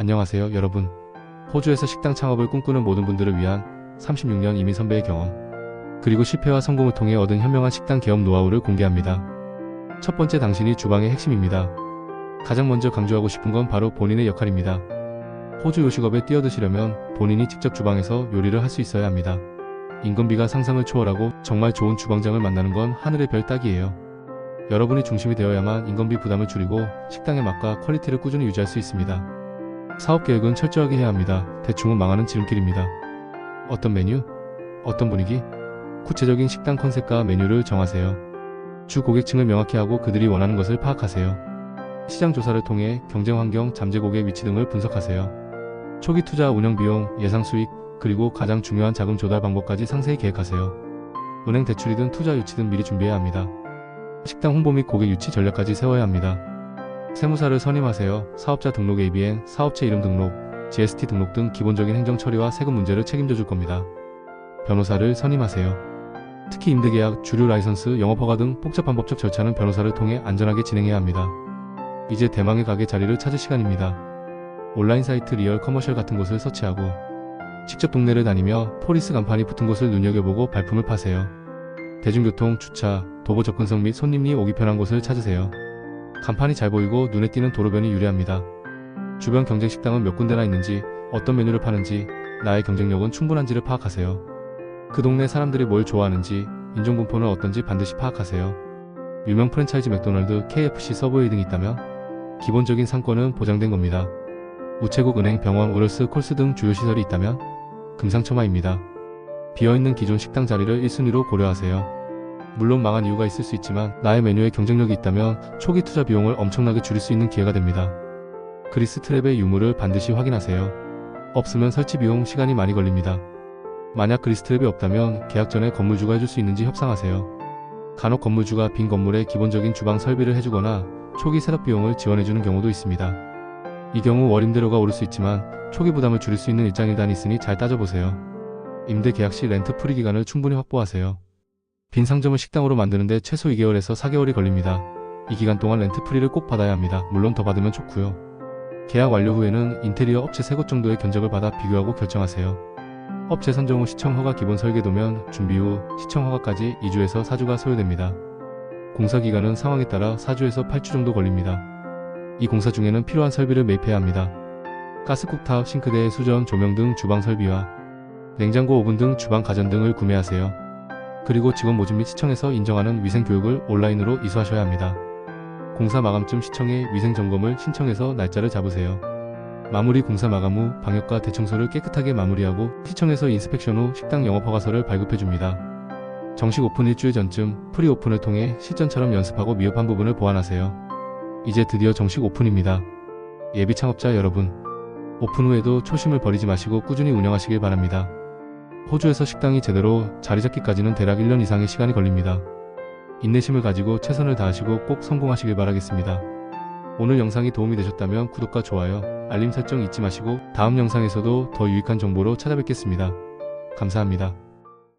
안녕하세요, 여러분. 호주에서 식당 창업을 꿈꾸는 모든 분들을 위한 36년 이민 선배의 경험, 그리고 실패와 성공을 통해 얻은 현명한 식당 개업 노하우를 공개합니다. 첫 번째 당신이 주방의 핵심입니다. 가장 먼저 강조하고 싶은 건 바로 본인의 역할입니다. 호주 요식업에 뛰어드시려면 본인이 직접 주방에서 요리를 할 수 있어야 합니다. 인건비가 상상을 초월하고 정말 좋은 주방장을 만나는 건 하늘의 별 따기예요. 여러분이 중심이 되어야만 인건비 부담을 줄이고 식당의 맛과 퀄리티를 꾸준히 유지할 수 있습니다. 사업 계획은 철저하게 해야 합니다. 대충은 망하는 지름길입니다. 어떤 메뉴? 어떤 분위기? 구체적인 식당 컨셉과 메뉴를 정하세요. 주 고객층을 명확히 하고 그들이 원하는 것을 파악하세요. 시장 조사를 통해 경쟁 환경, 잠재 고객 위치 등을 분석하세요. 초기 투자 운영 비용, 예상 수익, 그리고 가장 중요한 자금 조달 방법까지 상세히 계획하세요. 은행 대출이든 투자 유치든 미리 준비해야 합니다. 식당 홍보 및 고객 유치 전략까지 세워야 합니다. 세무사를 선임하세요. 사업자 등록 ABN, 사업체 이름 등록, GST 등록 등 기본적인 행정 처리와 세금 문제를 책임져 줄 겁니다. 변호사를 선임하세요. 특히 임대계약, 주류 라이선스, 영업허가 등 복잡한 법적 절차는 변호사를 통해 안전하게 진행해야 합니다. 이제 대망의 가게 자리를 찾을 시간입니다. 온라인 사이트 리얼 커머셜 같은 곳을 서치하고 직접 동네를 다니며 포리스 간판이 붙은 곳을 눈여겨보고 발품을 파세요. 대중교통, 주차, 도보 접근성 및 손님이 오기 편한 곳을 찾으세요. 간판이 잘 보이고 눈에 띄는 도로변이 유리합니다. 주변 경쟁 식당은 몇 군데나 있는지, 어떤 메뉴를 파는지, 나의 경쟁력은 충분한지를 파악하세요. 그 동네 사람들이 뭘 좋아하는지, 인종분포는 어떤지 반드시 파악하세요. 유명 프랜차이즈 맥도날드, KFC, 서브웨이 등이 있다면 기본적인 상권은 보장된 겁니다. 우체국, 은행, 병원, 우럴스, 콜스 등 주요 시설이 있다면 금상첨화입니다. 비어있는 기존 식당 자리를 1순위로 고려하세요. 물론 망한 이유가 있을 수 있지만 나의 메뉴에 경쟁력이 있다면 초기 투자 비용을 엄청나게 줄일 수 있는 기회가 됩니다. 그리스 트랩의 유무를 반드시 확인하세요. 없으면 설치 비용, 시간이 많이 걸립니다. 만약 그리스 트랩이 없다면 계약 전에 건물주가 해줄 수 있는지 협상하세요. 간혹 건물주가 빈 건물에 기본적인 주방 설비를 해주거나 초기 셋업 비용을 지원해주는 경우도 있습니다. 이 경우 월 임대료가 오를 수 있지만 초기 부담을 줄일 수 있는 일장일단이 있으니 잘 따져보세요. 임대 계약 시 렌트 프리 기간을 충분히 확보하세요. 빈 상점을 식당으로 만드는데 최소 2개월에서 4개월이 걸립니다. 이 기간 동안 렌트 프리를 꼭 받아야 합니다. 물론 더 받으면 좋고요. 계약 완료 후에는 인테리어 업체 3곳 정도의 견적을 받아 비교하고 결정하세요. 업체 선정 후 시청 허가 기본 설계도면 준비 후 시청 허가까지 2주에서 4주가 소요됩니다. 공사 기간은 상황에 따라 4주에서 8주 정도 걸립니다. 이 공사 중에는 필요한 설비를 매입해야 합니다. 가스쿡탑, 싱크대, 수전, 조명 등 주방 설비와 냉장고, 오븐 등 주방 가전 등을 구매하세요. 그리고 직원 모집 및 시청에서 인정하는 위생 교육을 온라인으로 이수하셔야 합니다. 공사 마감쯤 시청에 위생 점검을 신청해서 날짜를 잡으세요. 마무리 공사 마감 후 방역과 대청소를 깨끗하게 마무리하고 시청에서 인스펙션 후 식당 영업 허가서를 발급해 줍니다. 정식 오픈 일주일 전쯤 프리 오픈을 통해 실전처럼 연습하고 미흡한 부분을 보완하세요. 이제 드디어 정식 오픈입니다. 예비 창업자 여러분, 오픈 후에도 초심을 버리지 마시고 꾸준히 운영하시길 바랍니다. 호주에서 식당이 제대로 자리 잡기까지는 대략 1년 이상의 시간이 걸립니다. 인내심을 가지고 최선을 다하시고 꼭 성공하시길 바라겠습니다. 오늘 영상이 도움이 되셨다면 구독과 좋아요, 알림 설정 잊지 마시고 다음 영상에서도 더 유익한 정보로 찾아뵙겠습니다. 감사합니다.